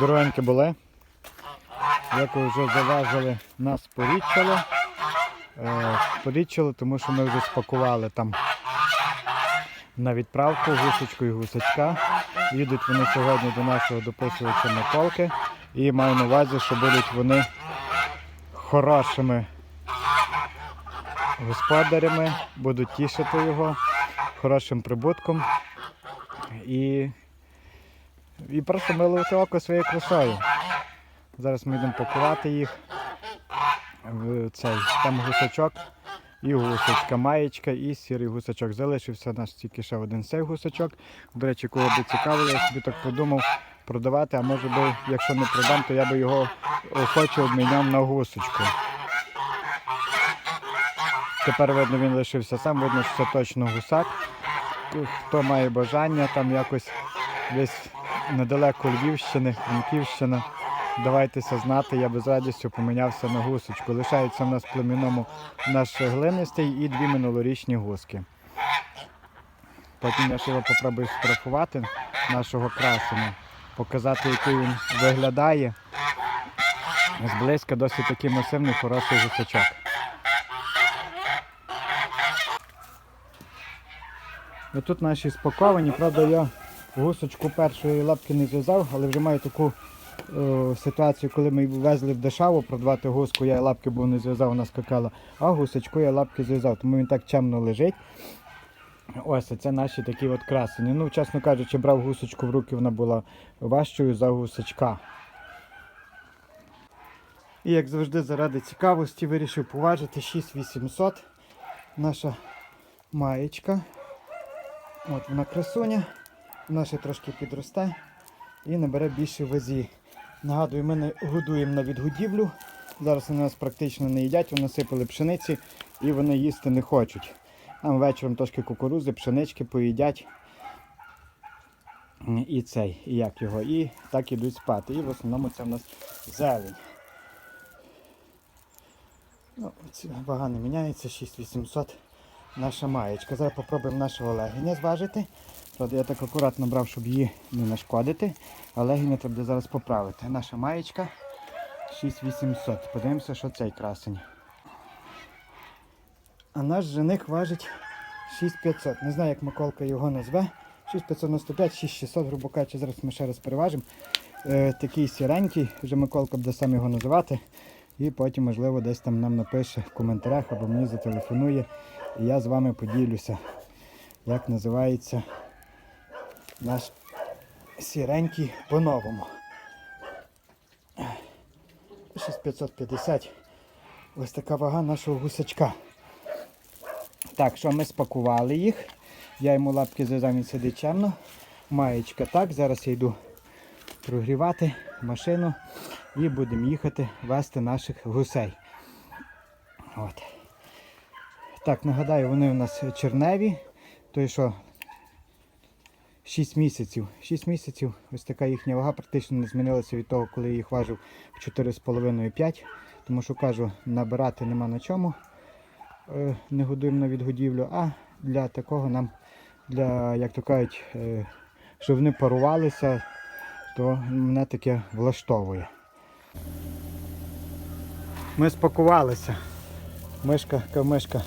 Дорогенькі були. Як ви вже заважили, нас поріччало. Е, поріччало, тому що ми вже спакували там на відправку гусочку і гусачка. Їдуть вони сьогодні до нашого дописувача Миколки. І маю на увазі, що будуть вони хорошими господарями, будуть тішити його хорошим прибутком і, і просто милувати око своєю красою. Зараз ми йдемо пакувати їх в цей там гусачок і гусочка, маєчка і сірий гусачок. Залишився наш тільки ще один цей гусачок. До речі, кого би цікавило, я собі так подумав продавати, а може би, якщо не продам, то я би його охоче обміняв на гусочку. Тепер видно, він лишився сам, видно, що це точно гусак. Хто має бажання, там якось десь недалеко Львівщини, Франківщина. Давайтеся знати, я би з радістю помінявся на гусочку. Лишається в нас племінному наш глинистий і дві минулорічні гуски. Потім я ще попробую сфотографувати нашого красення, показати, який він виглядає. Зблизька досить такий масивний, хороший гусачок. І тут наші спаковані, правда, я гусочку першої лапки не зв'язав, але вже маю таку е, ситуацію, коли ми везли в Дешаву продавати гуску, я лапки був не зв'язав, вона скакала, а гусочку я лапки зв'язав, тому він так чемно лежить. Ось це наші такі от красені. Ну, чесно кажучи, брав гусочку в руки, вона була важчою за гусачка. І як завжди, заради цікавості вирішив поважити 6800. Наша маєчка. От вона красуня, ще трошки підросте і набере більше вазі. Нагадую, ми не годуємо на відгодівлю. Зараз вони нас практично не їдять, вони насипали пшениці і вони їсти не хочуть. Там вечором трошки кукурузи, пшенички поїдять. І цей, і як його, і так ідуть спати. І в основному це в нас зелень. Ну, вага не міняється, 6800 наша маєчка. Зараз попробуємо нашого легеня зважити. Правда, я так акуратно брав, щоб її не нашкодити. А легеня треба зараз поправити. Наша маєчка 6800. Подивимося, що цей красень. А наш жених важить 6500. Не знаю, як Миколка його назве. 6595, 6600, грубо кажучи, зараз ми ще раз переважимо. Е, такий сіренький, вже Миколка буде сам його називати. І потім, можливо, десь там нам напише в коментарях або мені зателефонує. І я з вами поділюся, як називається наш сіренький по-новому. 6550. Ось така вага нашого гусачка. Так, що ми спакували їх. Я йому лапки він сидить чемно. Маєчка так, зараз я йду прогрівати машину і будемо їхати вести наших гусей. От. Так, нагадаю, вони у нас черневі, той що 6 місяців. 6 місяців, ось така їхня вага практично не змінилася від того, коли я їх важив в 4,5-5. Тому що кажу, набирати нема на чому. Е, Не годуємо на відгодівлю, а для такого нам, для, як то кажуть, е, щоб вони парувалися, то мене таке влаштовує. Ми спакувалися. Мишка, камишка,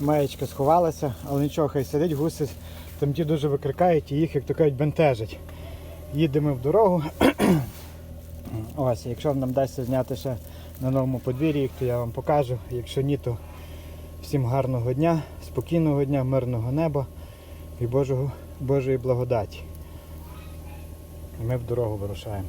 маєчка сховалася, але нічого, хай сидить, гуси там ті дуже викрикають і їх, як то кажуть, бентежать. Їдемо в дорогу. Ось, якщо нам вдасться зняти ще на новому подвір'ї, то я вам покажу. Якщо ні, то всім гарного дня, спокійного дня, мирного неба і Божого, Божої благодаті. І ми в дорогу вирушаємо.